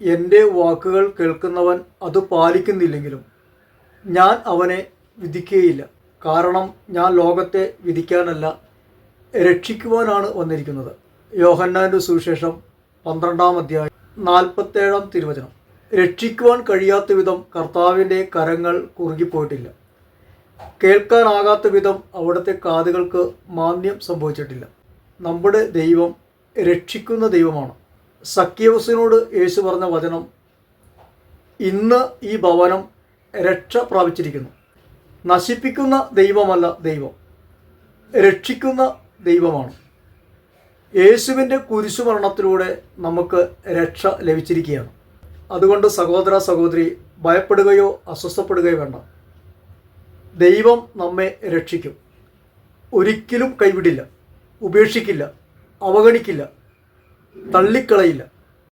എന്റെ വാക്കുകൾ കേൾക്കുന്നവൻ അത് പാലിക്കുന്നില്ലെങ്കിലും ഞാൻ അവനെ വിധിക്കുകയില്ല കാരണം ഞാൻ ലോകത്തെ വിധിക്കാനല്ല രക്ഷിക്കുവാനാണ് വന്നിരിക്കുന്നത്. യോഹന്നാന്റെ സുവിശേഷം പന്ത്രണ്ടാം അധ്യായം നാൽപ്പത്തേഴാം തിരുവചനം. രക്ഷിക്കുവാൻ കഴിയാത്ത വിധം കർത്താവിന്റെ കരങ്ങൾ കുറുകിപ്പോയിട്ടില്ല. കേൾക്കാനാകാത്ത വിധം അവിടുത്തെ കാതുകൾക്ക് മാന്യം സംഭവിച്ചിട്ടില്ല. നമ്മുടെ ദൈവം രക്ഷിക്കുന്ന ദൈവമാണ്. സഖ്യവസിനോട് യേശു പറഞ്ഞ വചനം ഇന്ന് ഈ ഭവനം രക്ഷ പ്രാപിച്ചിരിക്കുന്നു. നശിപ്പിക്കുന്ന ദൈവമല്ല ദൈവം. രക്ഷിക്കുന്ന ദൈവമാണ്. യേശുവിന്റെ കുരിശുമരണത്തിലൂടെ നമുക്ക് രക്ഷ ലഭിച്ചിരിക്കുകയാണ്. അതുകൊണ്ട് സഹോദര സഹോദരി ഭയപ്പെടുകയോ അസ്വസ്ഥപ്പെടുകയോ വേണ്ട. ദൈവം നമ്മെ രക്ഷിക്കും. ഒരിക്കലും കൈവിടില്ല ഉപേക്ഷിക്കില്ല അവഗണിക്കില്ല. തള്ളിക്കളയില്ല.